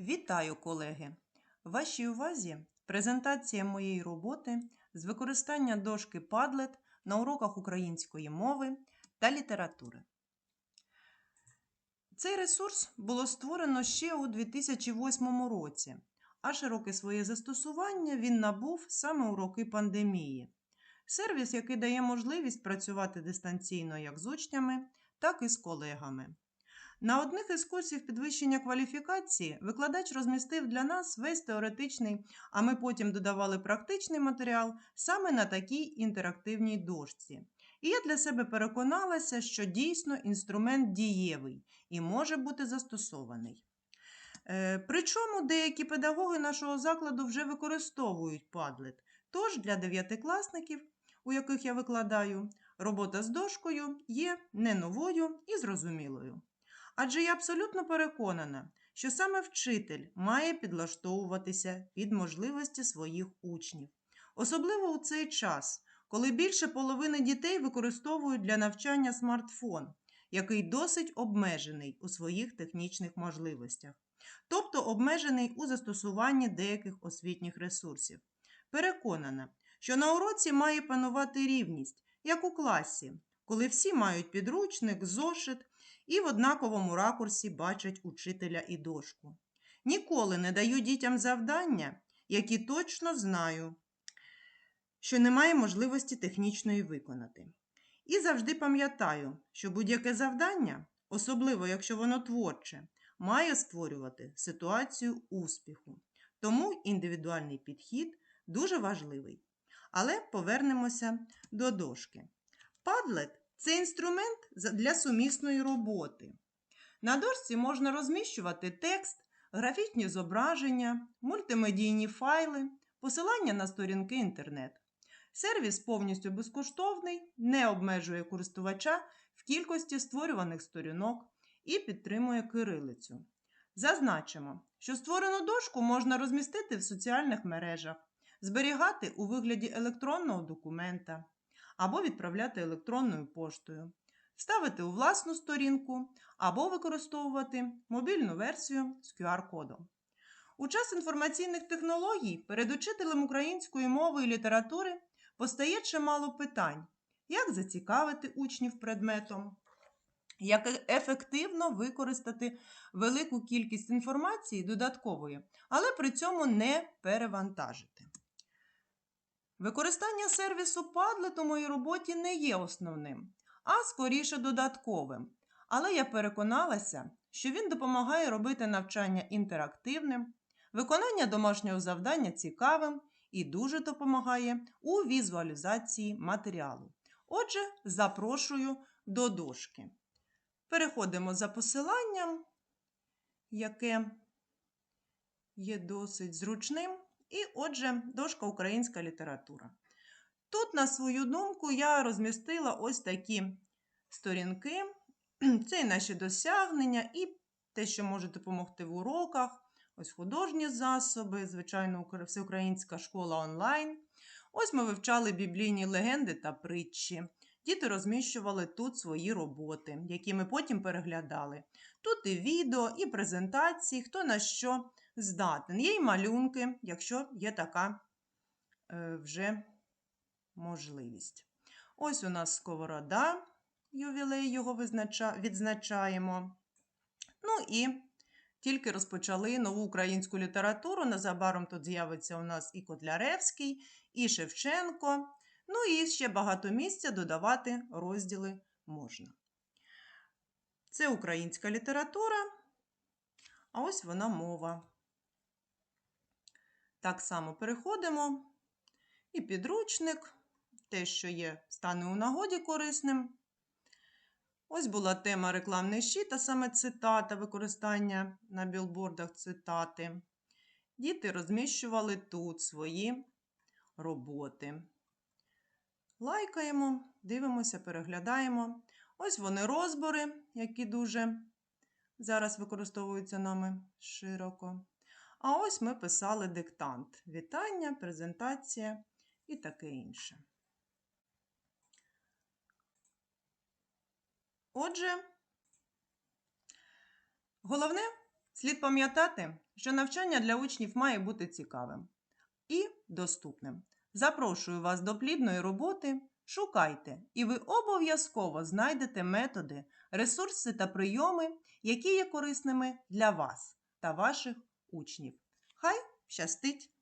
Вітаю, колеги! Вашій увазі презентація моєї роботи з використання дошки Padlet на уроках української мови та літератури. Цей ресурс було створено ще у 2008 році, а широке своє застосування він набув саме у роки пандемії. Сервіс, який дає можливість працювати дистанційно як з учнями, так і з колегами. На одних із курсів підвищення кваліфікації викладач розмістив для нас весь теоретичний, а ми потім додавали практичний матеріал саме на такій інтерактивній дошці. І я для себе переконалася, що дійсно інструмент дієвий і може бути застосований. Е, Причому деякі педагоги нашого закладу вже використовують Padlet. Тож для дев'ятикласників, у яких я викладаю, робота з дошкою є не новою і зрозумілою. Адже я абсолютно переконана, що саме вчитель має підлаштовуватися під можливості своїх учнів, особливо у цей час, коли більше половини дітей використовують для навчання смартфон, який досить обмежений у своїх технічних можливостях, тобто обмежений у застосуванні деяких освітніх ресурсів. Переконана, що на уроці має панувати рівність, як у класі, коли всі мають підручник, зошит і в однаковому ракурсі бачать учителя і дошку. Ніколи не даю дітям завдання, які точно знаю, що немає можливості технічної виконати. І завжди пам'ятаю, що будь-яке завдання, особливо якщо воно творче, має створювати ситуацію успіху. Тому індивідуальний підхід дуже важливий. Але повернемося до дошки. Padlet – це інструмент для сумісної роботи. На дошці можна розміщувати текст, графічні зображення, мультимедійні файли, посилання на сторінки інтернет. Сервіс повністю безкоштовний, не обмежує користувача в кількості створюваних сторінок і підтримує кирилицю. Зазначимо, що створену дошку можна розмістити в соціальних мережах, зберігати у вигляді електронного документа або відправляти електронною поштою, вставити у власну сторінку або використовувати мобільну версію з QR-кодом. У час інформаційних технологій перед учителем української мови і літератури постає чимало питань, як зацікавити учнів предметом, як ефективно використати велику кількість інформації додаткової, але при цьому не перевантажити. Використання сервісу Padlet у моїй роботі не є основним, а скоріше додатковим. Але я переконалася, що він допомагає робити навчання інтерактивним, виконання домашнього завдання цікавим і дуже допомагає у візуалізації матеріалу. Отже, запрошую до дошки. Переходимо за посиланням, яке є досить зручним. І, отже, дошка українська література. Тут, на свою думку, я розмістила ось такі сторінки. Це і наші досягнення, і те, що може допомогти в уроках, ось художні засоби, звичайно, всеукраїнська школа онлайн. Ось ми вивчали біблійні легенди та притчі. Діти розміщували тут свої роботи, які ми потім переглядали. Тут і відео, і презентації, хто на що здатен. Є й малюнки, якщо є така е, вже можливість. Ось у нас сковорода, ювілей його відзначаємо. Ну і тільки розпочали нову українську літературу. Незабаром тут з'явиться у нас і Котляревський, і Шевченко. Ну і ще багато місця додавати розділи можна. Це українська література, а ось вона мова. Так само переходимо. І підручник, те, що є, стане у нагоді корисним. Ось була тема рекламний щит, а саме цитата, використання на білбордах цитати. Діти розміщували тут свої роботи. Лайкаємо, дивимося, переглядаємо. Ось вони розбори, які дуже зараз використовуються нами широко. А ось ми писали диктант. Вітання, презентація і таке інше. Отже, головне Слід пам'ятати, що навчання для учнів має бути цікавим і доступним. Запрошую вас до плідної роботи. Шукайте, і ви обов'язково знайдете методи, ресурси та прийоми, які є корисними для вас та ваших учнів. Хай щастить!